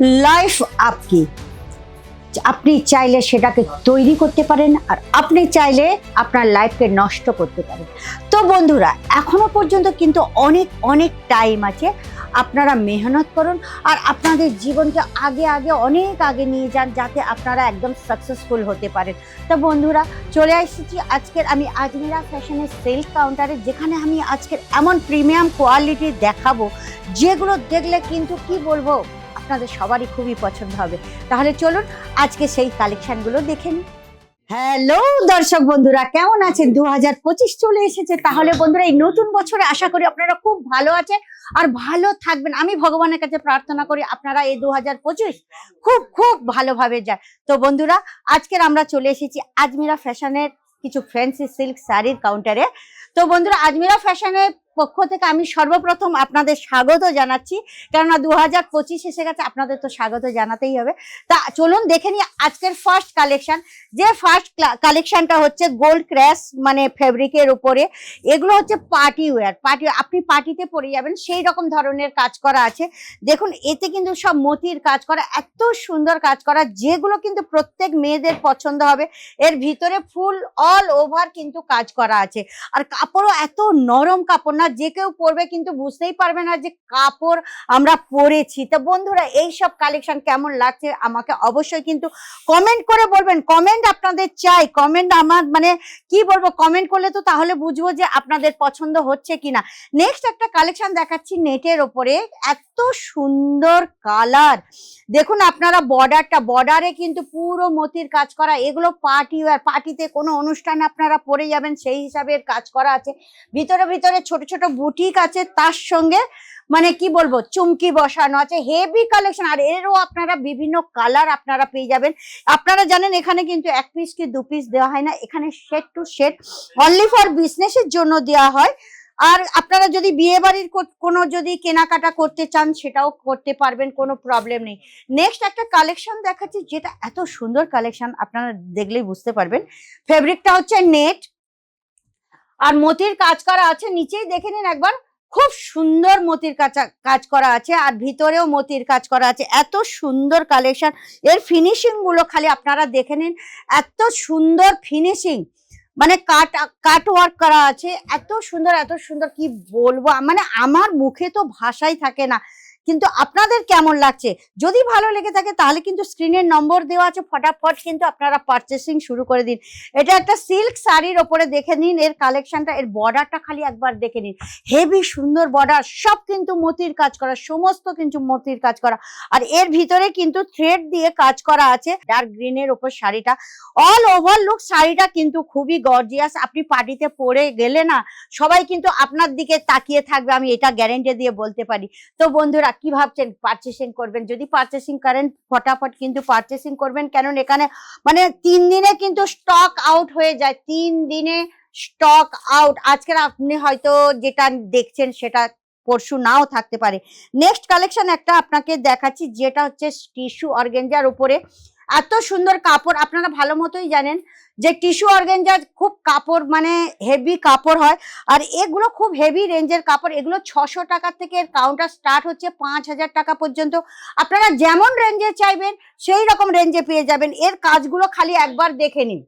Life আপকি আপনি চাইলে সেটাকে তৈরি করতে পারেন আর আপনি চাইলে আপনার লাইফকে নষ্ট করতে পারেন। তো বন্ধুরা, এখনও পর্যন্ত কিন্তু অনেক অনেক টাইম আছে। আপনারা মেহনত করুন আর আপনাদের জীবনকে আগে আগে, অনেক আগে নিয়ে যান যাতে আপনারা একদম সাকসেসফুল হতে পারেন। তো বন্ধুরা, চলে এসেছি আজকের আমি আজমিরা ফ্যাশনের সেল কাউন্টারে যেখানে আমি আজকের এমন প্রিমিয়াম কোয়ালিটি দেখাবো, যেগুলো দেখলে কিন্তু কি বলব? আপনাদের সবারই খুবই পছন্দ হবে। তাহলে চলুন, আজকে সেই কালেকশনগুলো দেখে নিই। হ্যালো দর্শক বন্ধুরা, কেমন আছেন? দু হাজার পঁচিশ চলে এসেছে। তাহলে বন্ধুরা, এই নতুন বছরে আশা করি আপনারা খুব ভালো আছে আর ভালো থাকবেন। আমি ভগবানের কাছে প্রার্থনা করি আপনারা এই দু হাজার পঁচিশ খুব খুব ভালোভাবে যায় তো বন্ধুরা, আজকের আমরা চলে এসেছি আজমিরা ফ্যাশনের কিছু ফ্যান্সি সিল্ক শাড়ির কাউন্টারে তো বন্ধুরা, আজমিরা ফ্যাশনের পক্ষ থেকে আমি সর্বপ্রথম আপনাদের স্বাগত জানাচ্ছি। কেননা দু হাজার পঁচিশ এসে গেছে, আপনাদের তো স্বাগত জানাতেই হবে। তা চলুন দেখে নিই আজকের ফার্স্ট কালেকশন যে ফার্স্ট কালেকশনটা হচ্ছে গোল্ড ক্র্যাশ মানে ফেব্রিকের উপরে, এগুলো হচ্ছে পার্টি ওয়্যার পার্টি আপনি পার্টিতে পরে যাবেন, সেই রকম ধরনের কাজ করা আছে। দেখুন, এতে কিন্তু সব মতির কাজ করা, এত সুন্দর কাজ করা, যেগুলো কিন্তু প্রত্যেক মেয়েদের পছন্দ হবে। এর ভিতরে ফুল অল ওভার কিন্তু কাজ করা আছে। আর কাপড়ও এত নরম কাপড় না যে কেউ পরবে কিন্তু বুঝতেই পারবে না যে কাপড় আমরা পরেছি। তো বন্ধুরা এই সব কালেকশন কেমন লাগছে আমাকে অবশ্যই কিন্তু কমেন্ট করে বলবেন। কমেন্ট আপনাদের চাই। কমেন্ট আমার মানে কি বলব? কমেন্ট করলে তো তাহলে বুঝব যে আপনাদের পছন্দ হচ্ছে কিনা। নেক্সট একটা কালেকশন দেখাচ্ছি নেটের ওপরে। এত সুন্দর কালার দেখুন আপনারা বর্ডারটা বর্ডারে কিন্তু পুরো মতির কাজ করা। এগুলো পার্টি ওয়ার পার্টিতে কোনো অনুষ্ঠানে আপনারা পরে যাবেন, সেই হিসাবে কাজ করা আছে। ভিতরে ভিতরে ছোট ছোট বুটিক আছে তার সঙ্গে মানে কি বলব, চুমকি বসানো আছে হেভি কালেকশন আর এরও আপনারা বিভিন্ন কালার আপনারা পেয়ে যাবেন। আপনারা জানেন এখানে কিন্তু এক পিস কি দু পিস দেওয়া হয় না, এখানে set to set only for বিজনেসের জন্য দেওয়া হয়। আর আপনারা যদি বিয়ে বাড়ির কোনো যদি কেনাকাটা করতে চান সেটাও করতে পারবেন, কোনো প্রবলেম নেই। নেক্সট একটা কালেকশন দেখাচ্ছি, যেটা এত সুন্দর কালেকশন আপনারা দেখলেই বুঝতে পারবেন। ফেব্রিকটা হচ্ছে নেট আর মতির কাজ করা আছে, নিচেই দেখে নিন একবার, খুব সুন্দর মতির কাজ করা আছে আর ভিতরেও মতির কাজ করা আছে। এত সুন্দর কালেকশন এর ফিনিশিংগুলো খালি আপনারা দেখে নিন, এত সুন্দর ফিনিশিং মানে কাট কাট ওয়ার্ক করা আছে, এত সুন্দর এত সুন্দর, কি বলব? মানে আমার মুখে তো ভাষাই থাকে না। কিন্তু আপনাদের কেমন লাগছে? যদি ভালো লেগে থাকে, তাহলে কিন্তু স্ক্রিনের নম্বর দেওয়া আছে। ফটাফট কিন্তু আপনারা পারচেসিং শুরু করে দিন। এটা একটা সিল্ক শাড়ির ওপরে দেখে নিন। এর কালেকশনটা এর বর্ডারটা খালি একবার দেখে নিন। হেভি সুন্দর বর্ডার সব কিন্তু মতির কাজ করা, সমস্ত কিন্তু মতির কাজ করা। আর এর ভিতরে কিন্তু থ্রেড দিয়ে কাজ করা আছে ডার্ক গ্রিনের ওপর শাড়িটা। অল ওভার লুক শাড়িটা কিন্তু খুবই গর্জিয়াস আপনি পার্টিতে পরে গেলে না, সবাই কিন্তু আপনার দিকে তাকিয়ে থাকবে, আমি এটা গ্যারেন্টি দিয়ে বলতে পারি। তো বন্ধুরা কি ভাবছেন? পারচেসিং করবেন। যদি পারচেসিং করেন, ফটাফট কিন্তু পারচেসিং করবেন। কারণ এখানে মানে তিন দিনে কিন্তু স্টক আউট হয়ে যায়। তিন দিনে স্টক আউট আজকের আপনি হয়তো যেটা দেখছেন, সেটা পরশু নাও থাকতে পারে। নেক্সট কালেকশন একটা আপনাকে দেখাচ্ছি, যেটা হচ্ছে টিস্যু অর্গেঞ্জার উপরে। এত সুন্দর কাপড়, আপনারা ভালো মতোই জানেন যে টিস্যু অর্গেঞ্জার খুব কাপড় মানে হেভি কাপড় হয়। আর এগুলো খুব হেভি রেঞ্জের কাপড়, এগুলো ছশো টাকা থেকে এর কাউন্টার স্টার্ট হচ্ছে পাঁচ হাজার টাকা পর্যন্ত। আপনারা যেমন রেঞ্জে চাইবেন, সেই রকম রেঞ্জে পেয়ে যাবেন। এর কাজগুলো খালি একবার দেখে নিন।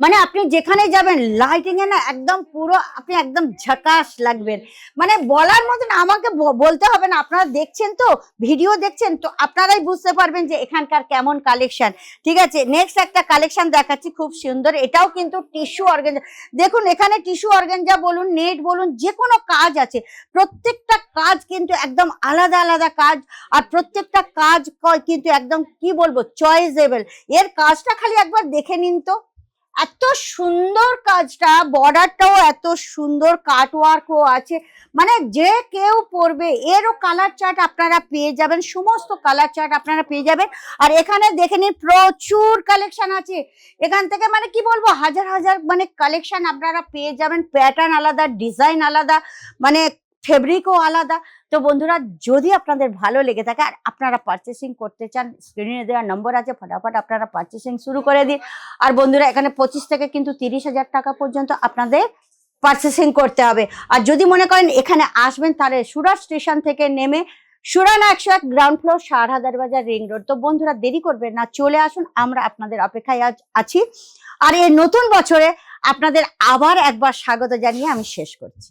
মানে আপনি যেখানে যাবেন লাইটিং এ না একদম পুরো আপনি একদম ঝাকাস লাগবেন। মানে বলার মতন আমাকে বলতে হবে না। আপনারা দেখছেন তো ভিডিও দেখছেন তো, আপনারাই বুঝতে পারবেন যে এখানকার কেমন কালেকশন ঠিক আছে নেক্সট একটা কালেকশন দেখাচ্ছি খুব সুন্দর। এটাও কিন্তু টিস্যু অর্গেঞ্জা দেখুন, এখানে টিস্যু অর্গেঞ্জা বলুন নেট বলুন যে কোনো কাজ আছে। প্রত্যেকটা কাজ কিন্তু একদম আলাদা আলাদা কাজ। আর প্রত্যেকটা কাজ কিন্তু একদম কি বলব চয়েসেবল এর কাজটা খালি একবার দেখে নিন তো। এত সুন্দর কাজটা, বর্ডারটাও এত সুন্দর, কাটওয়ার্কও আছে। মানে যে কেউ পরবে এরও কালার চার্ট আপনারা পেয়ে যাবেন, সমস্ত কালার চার্ট আপনারা পেয়ে যাবেন। আর এখানে দেখে নিন, প্রচুর কালেকশন আছে। এখান থেকে মানে কি বলব, হাজার হাজার মানে কালেকশন আপনারা পেয়ে যাবেন। প্যাটার্ন আলাদা ডিজাইন আলাদা মানে ফেব্রিকও আলাদা। তো বন্ধুরা, যদি আপনাদের ভালো লেগে থাকে, আর আপনারা পারচেসিং করতে চান স্ক্রিনে দেওয়ার নম্বর আছে, ফটাফট আপনারা পারচেসিং শুরু করে দিন। আর বন্ধুরা, এখানে পঁচিশ থেকে কিন্তু তিরিশ হাজার টাকা পর্যন্ত আপনাদের পারচেসিং করতে হবে। আর যদি মনে করেন এখানে আসবেন, তাহলে সুরাট স্টেশন থেকে নেমে সুরানা একশো এক গ্রাউন্ড ফ্লোর শারহাদার বাজার রিং রোড তো বন্ধুরা, দেরি করবেন না, চলে আসুন, আমরা আপনাদের অপেক্ষায় আছি। আর এই নতুন বছরে আপনাদের আবার একবার স্বাগত জানিয়ে আমি শেষ করছি।